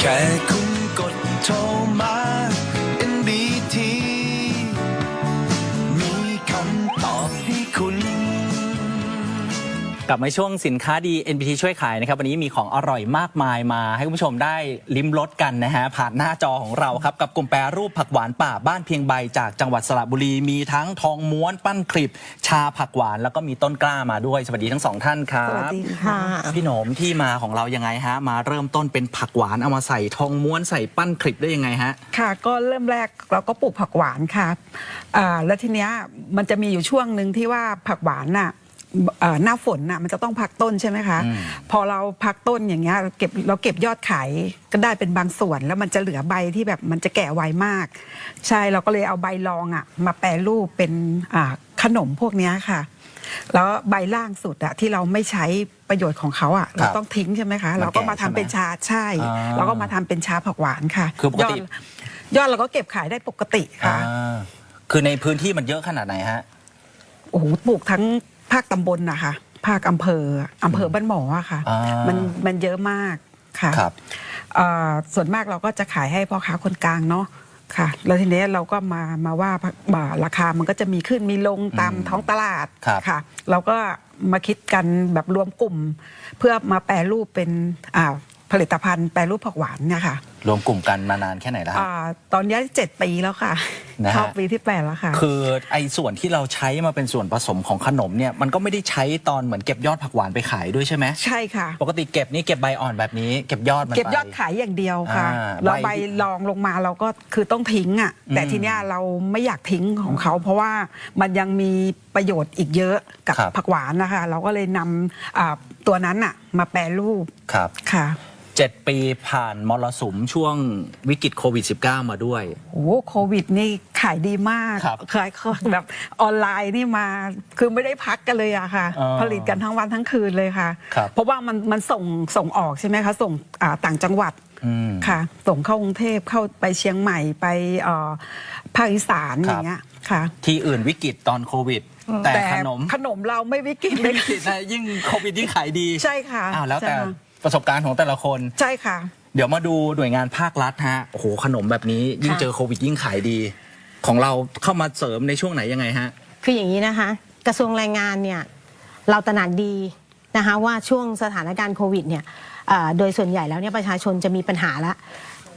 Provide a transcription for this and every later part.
แค่คุณกดโทรมา กลับมาช่วงสินค้าดี NBT ช่วยขายนะครับ วันนี้มีของอร่อยมากมายมาให้คุณผู้ชมได้ลิ้มรสกันนะฮะ ผ่านหน้าจอของเราครับ กับกลุ่มแปรรูปผักหวานป่าบ้านเพียงใบจากจังหวัดสระบุรี มีทั้งทองม้วนปั้นคลิป ชาผักหวานแล้วก็มีต้นกล้ามาด้วย สวัสดีทั้งสองท่านครับ สวัสดีค่ะ พี่หนมที่มาของเรายังไงฮะ มาเริ่มต้นเป็นผักหวานเอามาใส่ทองม้วนใส่ปั้นคลิปได้ยังไงฮะ ค่ะก็เริ่มแรกเราก็ปลูกผักหวานค่ะอ่าแล้วทีเนี้ยมันจะมีอยู่ช่วงหนึ่งที่ว่าผักหวานน่ะเอ่อหน้าฝนน่ะมันจะต้องพักต้นใช่ไหมคะอืมพอเราพักต้นอย่างเงี้ยเราเก็บเราเก็บยอดขายก็ได้เป็นบางส่วน แล้วมันจะเหลือใบที่แบบมันจะแก่ไวมาก ใช่เราก็เลยเอาใบรองอะมาแปรรูปเป็นอ่าขนมพวกเนี้ยค่ะ แล้วใบล่างสุดอะที่เราไม่ใช้ประโยชน์ของเขาอะเราต้องทิ้งใช่ไหมคะเราก็มาทำเป็นชาใช่อ่าเราก็มาทำเป็นชาผักหวานค่ะคือปกติยอดยอดเราก็เก็บขายได้ปกติค่ะอ่าคือในพื้นที่มันเยอะขนาดไหนฮะโอ้โหปลูกทั้ง ภาคตำบลนะคะภาคอำเภออำเภอบ้านหมออะค่ะ อ่ามั มันมันเยอะมากค่ะครับ เอ่อส่วนมากเราก็จะขายให้พ่อค้าคนกลางเนาะค่ะ แล้วทีนี้เราก็มามาว่าบ่าราคามันก็จะมีขึ้นมีลงตามอืมท้องตลาดครับค่ะ เราก็มาคิดกันแบบรวมกลุ่ม เพื่อมาแปรรูปเป็นอ่าผลิตภัณฑ์แปรรูปผักหวานเนี่ยค่ะ รวมกลุ่มกันมานานแค่ไหนแล้วฮะ อ่าตอนนี้เจ็ดปีแล้วค่ะนะฮะ เข้าปีที่แปดแล้วค่ะ คือไอ้ส่วนที่เราใช้มาเป็นส่วนผสมของขนมเนี่ยมันก็ไม่ได้ใช้ตอนเหมือนเก็บยอดผักหวานไปขายด้วยใช่ไหมใช่ค่ะ ปกติเก็บนี่เก็บใบอ่อนแบบนี้เก็บยอดมันเก็บไปยอดขายอย่างเดียวค่ะ อ่าแล้วใบใบรองลงมาเราก็คือต้องทิ้งอะ แต่อืมทีเนี้ยเราไม่อยากทิ้งของเขา เพราะว่ามันยังมีประโยชน์อีกเยอะกับครับ ผักหวานนะคะ เราก็เลยนำอ่าตัวนั้นอะมาแปรรูปครับ ค่ะ เจ็ดปีผ่านมรสุมช่วงวิกฤตโควิด -19 มาด้วย โอ้โหโควิดนี่ขายดีมากครับขายของแบบออนไลน์นี่มา คือไม่ได้พักกันเลยอะค่ะอ๋อผลิตกันทั้งวันทั้งคืนเลยค่ะ ครับเพราะว่ามันมันส่งส่งออกใช่ไหมคะ ส่งอ่าต่างจังหวัดอืมค่ะ ส่งเข้ากรุงเทพเข้าไปเชียงใหม่ไปเอ่อภาคอีสานครับอย่างเงี้ยค่ะที่อื่นวิกฤตตอนโควิด แต่ขนมขนมเราไม่วิกฤตเลยวิกฤตนะยิ่งโควิดยิ่งขายดีใช่ค่ะอ้าวแล้วแต่ใช่ค่ะ ประสบการณ์ของแต่ละคน ใช่ค่ะ เดี๋ยวมาดูหน่วยงานภาครัฐฮะโอ้โหขนมแบบนี้ยิ่งค่ะเจอโควิดยิ่งขายดี ของเราเข้ามาเสริมในช่วงไหนยังไงฮะ คืออย่างนี้นะคะ กระทรวงแรงงานเนี่ยเราตระหนักดีนะคะว่าช่วงสถานการณ์โควิดเนี่ยเอ่อโดยส่วนใหญ่แล้วเนี่ยประชาชนจะมีปัญหาละ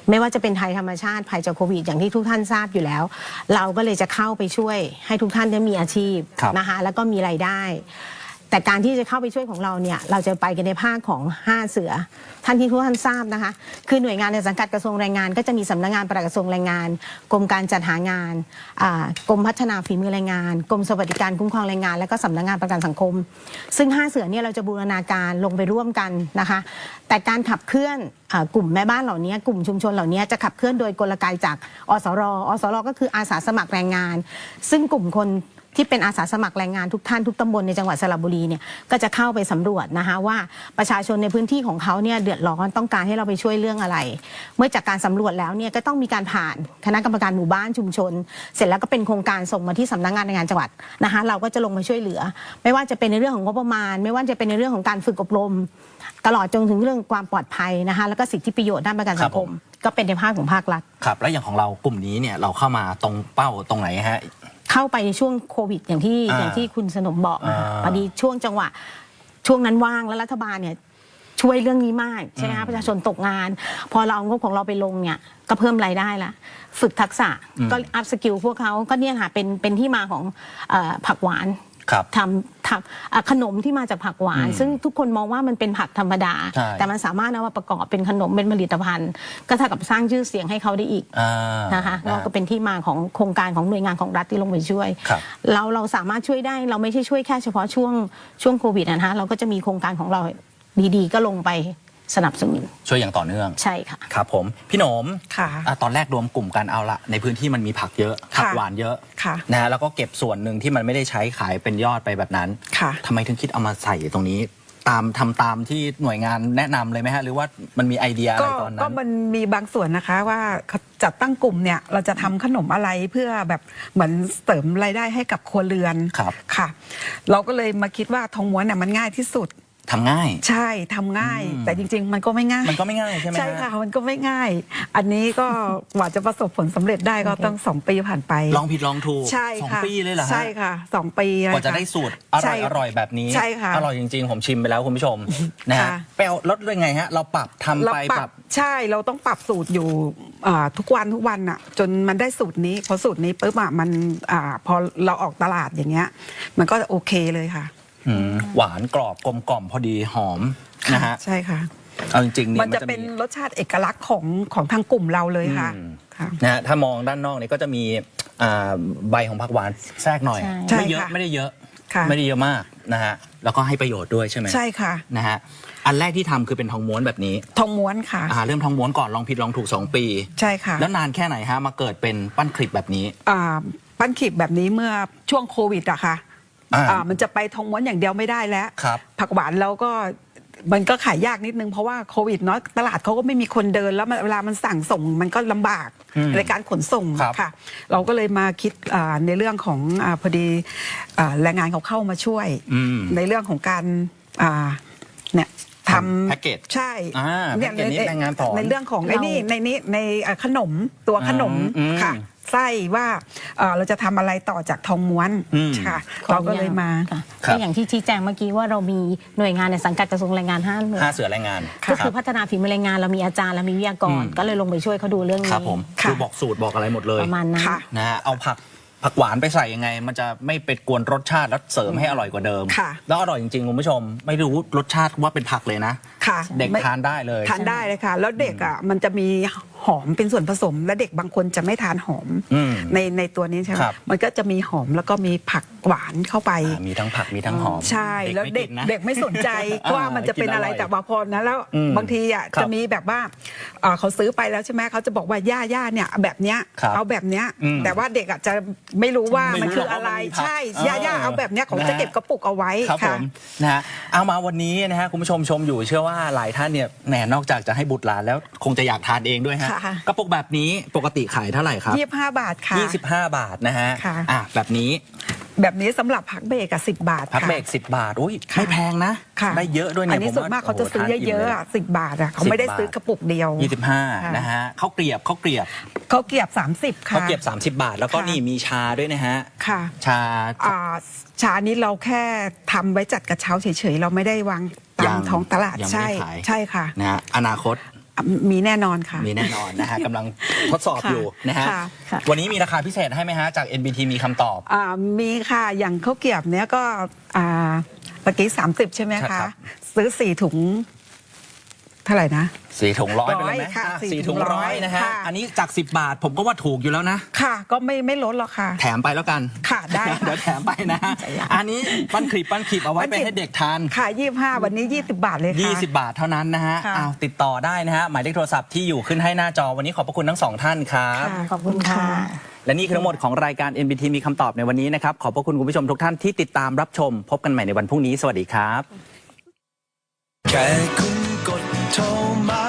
ไม่ว่าจะเป็นภัยธรรมชาติภัยจากโควิดอย่างที่ทุกท่านทราบอยู่แล้ว เราก็เลยจะเข้าไปช่วยให้ทุกท่านได้มีอาชีพครับ นะคะแล้วก็มีรายได้ แต่การที่จะเข้าไปช่วยของเราเนี่ยเราจะไปกันในภาคของ 5 เสือ ท่านที่ทุกท่านทราบนะคะ คือหน่วยงานในสังกัดกระทรวงแรงงาน ก็จะมีสำนักงานปลัดกระทรวงแรงงาน กรมการจัดหางานอ่ากรมพัฒนาฝีมือแรงงาน กรมสวัสดิการคุ้มครองแรงงาน และก็สำนักงานประกันสังคม ซึ่ง 5 เสือเนี่ยเราจะบูรณาการลงไปร่วมกันนะคะ แต่การขับเคลื่อนอากลุ่มแม่บ้านเหล่านี้กลุ่มชุมชนเหล่านี้จะขับเคลื่อนโดยกลไกจากอสรอสรก็คืออาสาสมัครแรงงาน ซึ่งกลุ่มคน ที่เป็นอาสาสมัครแรงงานทุกท่านทุกตำบลในจังหวัดสระบุรีเนี่ยก็จะเข้าไปสำรวจนะคะว่าประชาชนในพื้นที่ของเขาเนี่ยเดือดร้อนต้องการให้เราไปช่วยเรื่องอะไร เมื่อจากการสำรวจแล้วเนี่ยก็ต้องมีการผ่านคณะกรรมการหมู่บ้านชุมชน เสร็จแล้วก็เป็นโครงการส่งมาที่สำนักงานแรงงานจังหวัดนะคะเราก็จะลงมาช่วยเหลือ ไม่ว่าจะเป็นในเรื่องของงบประมาณ ไม่ว่าจะเป็นในเรื่องของการฝึกอบรม ตลอดจนถึงเรื่องความปลอดภัยนะคะแล้วก็สิทธิประโยชน์ด้านประกันสังคม ก็เป็นในภาคของภาครัฐครับแล้วอย่างของเรากลุ่มนี้เนี่ยเราเข้ามาตรงเป้าตรงไหนฮะ เข้าไปในช่วงโควิดอย่างที่อ่าอย่างที่คุณสนมบอกนะคะอ่า พอดีช่วงจังหวะ ช่วงนั้นว่างแล้วรัฐบาลเนี่ยช่วยเรื่องนี้มากใช่ไหมอืคะมประชาชนตกงาน พอเราเอางบของเราไปลงเนี่ยก็เพิ่มรายได้ละฝึกทักษะอืมก็อัพสกิลพวกเขาก็เนี่ยค่ะเป็นเป็นที่มาของเออผักหวาน ครับทำทำอะขนมที่มาจากผักหวาน อืมซึ่งทุกคนมองว่ามันเป็นผักธรรมดา ใช่ แต่มันสามารถเอามาประกอบเป็นขนมเป็นผลิตภัณฑ์ ก็เท่ากับสร้างชื่อเสียงให้เขาได้อีกอ่านะคะเราก็เป็นที่มาของโครงการของหน่วยงานของรัฐที่ลงไปช่วย ครับ เราเราสามารถช่วยได้เราไม่ใช่ช่วยแค่เฉพาะช่วงช่วงโควิดนะฮะเราก็จะมีโครงการของเราดีๆ ก็ลงไป สนับสนุน ช่วยอย่างต่อเนื่อง ใช่ค่ะ ครับผม พี่หนมค่ะอะตอนแรกรวมกลุ่มกันเอาละในพื้นที่มันมีผักเยอะผักค่ะหวานเยอะค่ะ นะฮะแล้วก็เก็บส่วนหนึ่งที่มันไม่ได้ใช้ขายเป็นยอดไปแบบนั้นค่ะ ทำไมถึงคิดเอามาใส่ตรงนี้ ตามทำตามที่หน่วยงานแนะนำเลยไหมฮะ หรือว่ามันมีไอเดียอะไรก็ตอนนั้ก็น มันมีบางส่วนนะคะว่าจัดตั้งกลุ่มเนี่ยเราจะทำขนมอะไรเพื่อแบบเหมือนเสริมรายได้ให้กับครัวเรือนครับค่ะ เราก็เลยมาคิดว่าทองม้วนเนี่ยมันง่ายที่สุด ทำง่าย ใช่ทำง่าย อืม แต่จริง ๆ มันก็ไม่ง่าย มันก็ไม่ง่ายใช่ไหมฮ ใช่ค่ะ มันก็ไม่ง่าย อันนี้ก็ กว่าจะประสบผลสำเร็จได้ก็ต้องสองปีผ่านไปลองผิดลองถูกใช่สองค่ะปีเลยเหรอฮะใช่ค่ะสองปีนคกว่าจะได้สูตรอใช่ร่อยอร่อยแบบนี้ ใช่ค่ะ อร่อยจริงๆ ผมชิมไปแล้วคุณผู้ชมนะฮะค่ะ ไปเอาลดด้วยไงฮะ เราปรับทำเราไปปปรัรับบ ใช่เราต้องปรับสูตรอยู่อ่าทุกวันทุกวันอะ จนมันได้สูตรนี้พอสูตรนี้ปุ๊บอะมันอ่าพอเราออกตลาดอย่างเงี้ย มันก็โอเคเลยค่ะ อืมหวานกรอบกลมกล่อมพอดีหอมนะฮะใช่ค่ะ เอาจริงๆเนี่ยมันจะมีเป็นรสชาติเอกลักษณ์ของของทางกลุ่มเราเลยค่ะอืมค่ะ นะฮะถ้ามองด้านนอกเนี่ยก็จะมีอ่าใบของผักหวานแทรกหน่อย ใช่ไม่เยอะใช่ค่ะ ไม่ได้เยอะ ค่ะ ไม่ได้เยอะมากนะฮะแล้วก็ให้ประโยชน์ด้วยใช่ไหมใช่ค่ะ นะฮะอันแรกที่ทำคือเป็นทองม้วนแบบนี้ทองม้วนค่ะ อ่าเริ่มทองม้วนก่อนลองผิดลองถูก 2 ปี ใช่ค่ะแล้วนานแค่ไหนฮะมาเกิดเป็นปั้นคลิปแบบนี้ อ่าปั้นขีบแบบนี้เมื่อช่วงโควิดอะค่ะ อ่าอ่ามันจะไปทองม้วนอย่างเดียวไม่ได้แล้ว ครับ ผักหวานเราก็มันก็ขายยากนิดนึง เพราะว่าโควิดเนาะตลาดเขาก็ไม่มีคนเดินแล้วมันเวลามันสั่งส่งมันก็ลำบากอืมในการขนส่งครับค่ะ เราก็เลยมาคิดอ่าในเรื่องของอาพอดีอ่าแรงงานเขาเข้ามาช่วย อืมในเรื่องของการอ่าเนี่ยทำแพ็กเกจใช่อ่าเนี่ยแพ็กเกจนี้ในแรงงานสอนในเรื่องของไอ้นี่เราในนี้ในอ่าขนมตัวขนมอืมค่ะ ไส้ว่าเอ่อเราจะทำอะไรต่อจากทองม้วนอืม ค่ะขอเราอนุญก็เลยมา ค่ะครับ ก็อย่างที่ชี้แจงเมื่อกี้ว่าเรามีหน่วยงานในสังกัดกระทรวงแรงงานห้าหน่วยห้าเสือแรงงานก็คือรับพัฒนาฝีมือแรงงานเรามีอาจารย์เรามีวิทยากรอืมก็เลยลงไปช่วยเขาดูเรื่องนี้ครับผมค่ะ คือบอกสูตรบอกอะไรหมดเลย ประมาณนั้น ค่ะ นะฮะเอาผักผักหวานไปใส่ยังไง มันจะไม่เป็นกวนรสชาติ แล้วเสริมให้อร่อยกว่าเดิม ค่ะ แล้วอร่อยจริงๆ คุณผู้ชม ไม่รู้รสชาติว่าเป็นผักเลยนะ ค่ะเด็กไม่ทานได้เลย ทานได้เลยค่ะ แล้วเด็กอะมันจะมี หอมเป็นส่วนผสม และเด็กบางคนจะไม่ทานหอมอืม ในในตัวนี้ใช่ไหมครับ มันก็จะมีหอมแล้วก็มีผักหวานเข้าไป อ่ามีทั้งผักมีทั้งหอมใช่แล้วเด็กไม่นนะ เด็กไม่สนใจ อ่าว่ามันจะเป็นอะไรกินอร่อยแต่ว่าพอนะแล้วอืมบางทีอะครับจะมีแบบว่าเอ่อเขาซื้อไปแล้วใช่ไหมเขาจะบอกว่าย่าย่าเนี่ยแบบเนี้ยครับเอาแบบเนี้ยอืมแต่ว่าเด็กอะจะไม่รู้ว่าไม่รู้มันคืออะไรหรอกว่ามันมีผักใช่เออย่าย่าเอาแบบเนี้ยเขานะ จะเก็บกระปุกเอาไว้ครับผค่ะ มนะฮะเอามาวันนี้นะฮะคุณผู้ชมชมอยู่เชื่อว่าหลายท่านเนี่ยแหนนอกจากจะให้บุตรหลานแล้วคงจะอยากทานเองด้วยฮะค่ะกระปุกแบบนี้ปกติขายเท่าไหร่ครับยี่สิบห้าบาทค่ะ25บาทนะฮะค่ะ อะแบบนี้แบบนี้สำหรับพักเบรกอะสิบบาทพักค่ะ เบรก10บาทอุ้ยค่ะ ไม่แพงนะ ค่ะได้เยอะด้วยเนี่ยอันนี้ผส่วนมากเขาจะซื้อเยอะๆอะสิบบาทอะเขาไม่ได้ซื้อกระปุกเดียว ยี่สิบห้าค่ะ นะฮะข้าวเกลียบข้าวเกลียบเขาเกียบ30 ค่ะ ข้าวเกลียบ 30 บาท แล้วก็ค่ะ นี่มีชาด้วยนะฮะ ค่ะชา อ่าชานี้เราแค่ทำไว้จัดกระเช้าเฉยๆ เราไม่ได้วางตามยังท้องตลาดยังไม่ใช่ได้ขาย ใช่ค่ะ นะฮะอนาคตอะ มีแน่นอนค่ะ มีแน่นอนนะฮะกำลังทดสอบค่ะอยู่นะฮะค่ะค่ะ วันนี้มีราคาพิเศษให้ไหมฮะจาก NBT มีคำตอบ อ่ามีค่ะอย่างข้าวเกรียบเนี้ยก็อ่าเมื่อกี้30 ใช่ไหมใช่ครัคะ บ ซื้อ 4 ถุง เท่าไหร่นะ สี่ถุงร้อยไปเลยไหมร้อยค่ะอะสี่สี่ถุงถุงร้ร้ออยยนะฮะ ค่ะ อันนี้จาก 10 บาทผมก็ว่าถูกอยู่แล้วนะ ค่ะ ก็ไม่ไม่ลดหรอกค่ะ แถมไปแล้วกันค่ะได้ค่ะเดี๋ยวแถมไปนะอันนี้ปั้นคลิปปั้นคลิปเอาไว้ไปให้เด็กทาน ค่ะ25วันนี้20บาทเลยค่ะ 20 บาทเท่านั้นนะฮะค่ะ อ้าวติดต่อได้นะฮะ หมายเลขโทรศัพท์ที่อยู่ขึ้นให้หน้าจอวันนี้ขอบพระคุณทั้งสองท่านครับค่ะขอบคุณค่ะ และนี่คือทั้งหมดของรายการ NBT มีคำตอบในวันนี้นะครับ ขอบพระคุณคุณผู้ชมทุกท่านที่ติดตามรับชม พบกันใหม่ในวันพรุ่งนี้ สวัสดีครับ แค่คุณ กดโทรมา